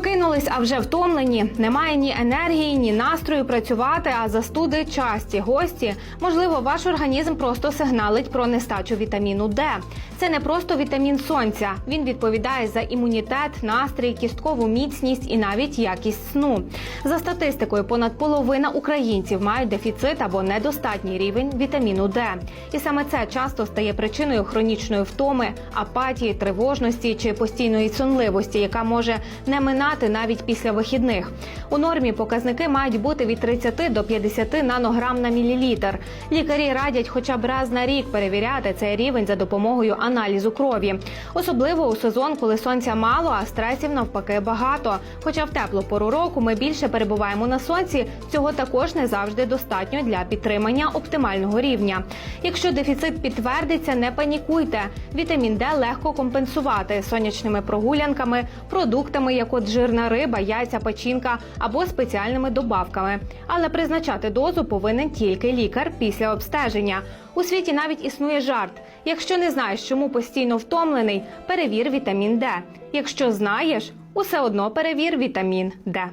Прокинулись, а вже втомлені. Немає ні енергії, ні настрою працювати, а застуди часті гості. Можливо, ваш організм просто сигналить про нестачу вітаміну Д. Це не просто вітамін сонця. Він відповідає за імунітет, настрій, кісткову міцність і навіть якість сну. За статистикою, понад половина українців мають дефіцит або недостатній рівень вітаміну Д. І саме це часто стає причиною хронічної втоми, апатії, тривожності чи постійної сонливості, яка може не минати навіть після вихідних. У нормі показники мають бути від 30 до 50 нанограм на мілілітр. Лікарі радять хоча б раз на рік перевіряти цей рівень за допомогою аналізу крові. Особливо у сезон, коли сонця мало, а стресів навпаки багато. Хоча в теплу пору року ми більше перебуваємо на сонці, цього також не завжди достатньо для підтримання оптимального рівня. Якщо дефіцит підтвердиться, не панікуйте. Вітамін Д легко компенсувати сонячними прогулянками, продуктами, як от жирна риба, яйця, печінка або спеціальними добавками. Але призначати дозу повинен тільки лікар після обстеження. У світі навіть існує жарт. Якщо не знаєш, чому постійно втомлений, перевір вітамін Д. Якщо знаєш, усе одно перевір вітамін Д.